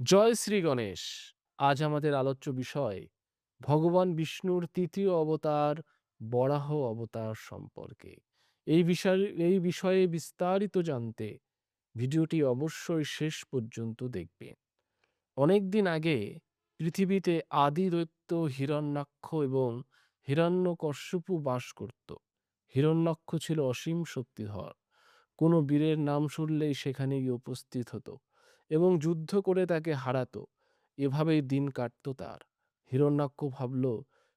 জয় শ্রী গণেশ, আজ আমাদের আলোচ্য বিষয়, ভগবান বিষ্ণুর তৃতীয় অবতার, বরাহ অবতার সম্পর্কে। এই বিষয়, এই বিষয়ে বিস্তারিত জানতে ভিডিওটি অবশ্যই শেষ পর্যন্ত দেখবেন। অনেকদিন আগে পৃথিবীতে আদি দৈত্য হিরণ্যাক্ষ এবং হিরণ্যকশ্যপু বাস করত। হিরণ্যাক্ষ ছিল অসীম শক্তিধর। কোনো বীরের নাম শুনলেই সেখানে গিয়ে উপস্থিত হতো। এবং যুদ্ধ করে তাকে হারাতো। এভাবেই দিন কাটতো তার। হিরণ্যাক্ষ ভাবল,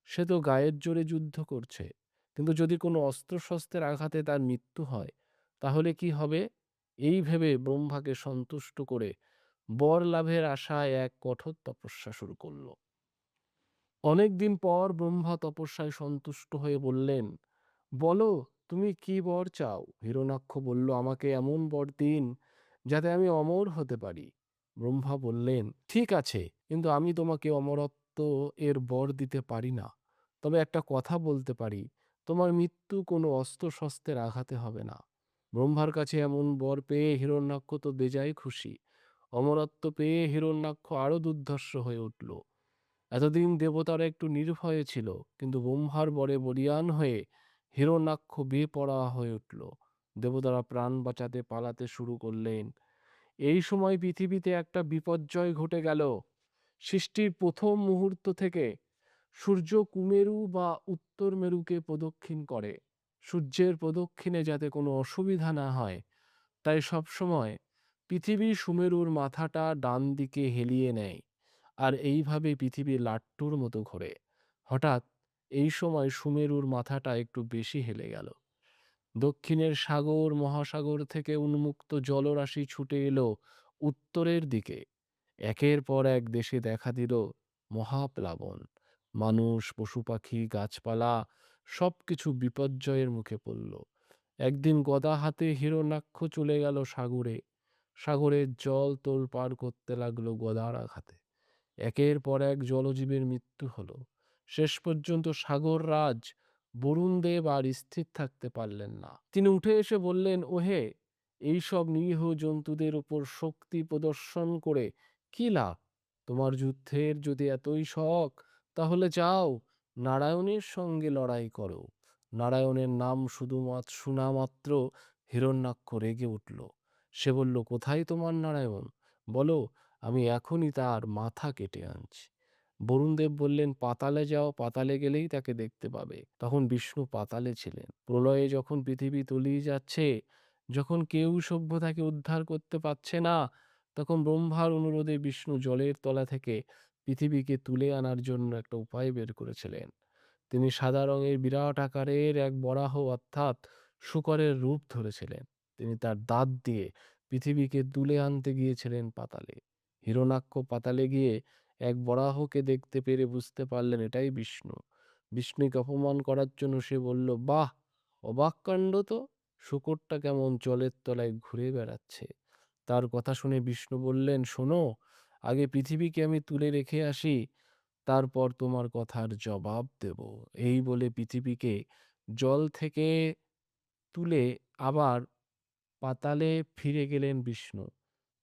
সে তো গায়ের জোরে যুদ্ধ করছে। কিন্তু যদি কোনো অস্ত্রশস্ত্রের আঘাতে তার মৃত্যু হয়, তাহলে কি হবে? এই ভেবে ব্রহ্মাকে সন্তুষ্ট করে বর লাভের আশায় এক কঠোর তপস্যা শুরু করল। অনেকদিন পর ব্রহ্মা তপস্যায় সন্তুষ্ট হয়ে বললেন, বলো, তুমি কি বর চাও? হিরণাক্ষ বলল, আমাকে এমন বর দিন যাতে আমি অমর হতে পারি। ব্রহ্মা বললেন, ঠিক আছে, কিন্তু আমি তোমাকে অমরত্ব এর বর দিতে পারি না। তবে একটা কথা বলতে পারি, তোমার মৃত্যু কোনো অস্ত্রশস্ত্রের আঘাতে হবে না। ব্রহ্মার কাছে এমন বর পেয়ে হিরণ্যাক্ষ তো বেজায় খুশি। অমরত্ব পেয়ে হিরণ্যাক্ষ আরও দুর্ধর্ষ হয়ে উঠল। এতদিন দেবতারা একটু নির্ভয়ে ছিল, কিন্তু ব্রহ্মার বরে বলিয়ান হয়ে হিরণ্যাক্ষ বেপরোয়া হয়ে উঠল। দেবতারা প্রাণ বাঁচাতে পালাতে শুরু করলেন। এই সময় পৃথিবীতে একটা বিপর্যয় ঘটে গেল। সৃষ্টির প্রথম মুহূর্ত থেকে সূর্য কুমেরু বা উত্তর মেরুকে প্রদক্ষিণ করে। সূর্যের প্রদক্ষিণে যাতে কোনো অসুবিধা না হয়, তাই সবসময় পৃথিবী সুমেরুর মাথাটা ডান দিকে হেলিয়ে নেয় আর এইভাবে পৃথিবী লাট্টুর মতো ঘোরে। হঠাৎ এই সময় সুমেরুর মাথাটা একটু বেশি হেলে গেল। দক্ষিণের সাগর, মহাসাগর থেকে উন্মুক্ত জলরাশি ছুটে এলো উত্তরের দিকে। একের পর এক দেশে দেখা দিল মহাপ্লাবন। মানুষ পশু পাখি গাছপালা, সবকিছু বিপর্যয়ের মুখে পড়ল। একদিন গদা হাতে হিরণ্যাক্ষ চলে গেল সাগরে। সাগরের জল তোলপাড় করতে লাগল গদার আঘাতে। একের পর এক জলজীবের মৃত্যু হলো। শেষ পর্যন্ত সাগর রাজ বরুণদেব আর স্থির থাকতে পারলেন না। তিনি উঠে এসে বললেন, ওহে, এইসব নিরীহ জন্তুদের উপর শক্তি প্রদর্শন করে কি লাভ? তোমার যুদ্ধের যদি এতই শখ, তাহলে যাও, নারায়ণের সঙ্গে লড়াই করো। নারায়ণের নাম শুধুমাত্র শোনা মাত্র হিরণ্যাক্ষ রেগে উঠল। সে বলল, কোথায় তোমার নারায়ণ? বলো, আমি এখনই তার মাথা কেটে আনছি। বরুণদেব বললেন, পাতালে যাও, পাতালে গেলেই তাকে দেখতে পাবে। তখন বিষ্ণু পাতালে ছিলেন। প্রলয়ে যখন পৃথিবী তলিয়ে যাচ্ছে, যখন কেউ সভ্যতাকে উদ্ধার করতে পারছে না, তখন ব্রহ্মার অনুরোধে বিষ্ণু জলের তলা থেকে পৃথিবীকে তুলে আনার জন্য একটা উপায় বের করেছিলেন। তিনি সাদা রঙের বিরাট আকারের এক বরাহ অর্থাৎ শুকরের রূপ ধরেছিলেন। তিনি তার দাঁত দিয়ে পৃথিবীকে তুলে আনতে গিয়েছিলেন পাতালে। হিরণাক্ষ পাতালে গিয়ে এক বরাহকে দেখতে পেরে বুঝতে পারলেন এটাই বিষ্ণু। বিষ্ণুকে অপমান করার জন্য সে বলল, বাহ, অবাক কাণ্ড তো। শুকরটা কেমন জলের তলায় ঘুরে বেড়াচ্ছে। তার কথা শুনে বিষ্ণু বললেন, শোনো, আগে পৃথিবীকে আমি তুলে রেখে আসি, তারপর তোমার কথার জবাব দেব। এই বলে পৃথিবীকে জল থেকে তুলে আবার পাতালে ফিরে গেলেন বিষ্ণু।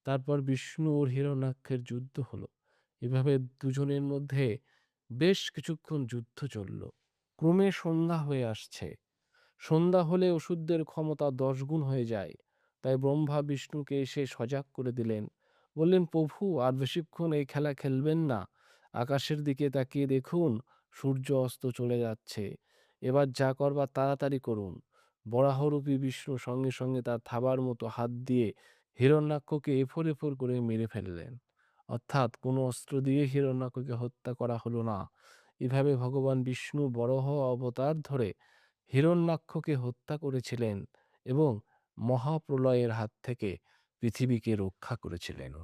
তারপর বিষ্ণু ও হিরণাক্ষের যুদ্ধ হলো। এভাবে দুজনের মধ্যে বেশ কিছুক্ষণ যুদ্ধ চলল। ক্রমে সন্ধ্যা হয়ে আসছে। সন্ধ্যা হলে ওষুধদের ক্ষমতা দশ গুণ হয়ে যায়। তাই ব্রহ্মা বিষ্ণুকে এসে সজাগ করে দিলেন। বললেন, প্রভু, আর বেশিক্ষণ এই খেলা খেলবেন না। আকাশের দিকে তাকিয়ে দেখুন, সূর্য অস্ত চলে যাচ্ছে। এবার যা করবার তাড়াতাড়ি করুন। বরাহরূপী বিষ্ণু সঙ্গে সঙ্গে তার থাবার মতো হাত দিয়ে হিরণ্যাক্ষকে এফোর এফোর করে মেরে ফেললেন। অর্থাৎ কোনো অস্ত্র দিয়ে হিরণ্যাক্ষকে হত্যা করা হলো না। এভাবে ভগবান বিষ্ণু বরহ অবতার ধরে হিরণ্যাক্ষকে হত্যা করেছিলেন এবং মহাপ্রলয়ের হাত থেকে পৃথিবীকে রক্ষা করেছিলেন।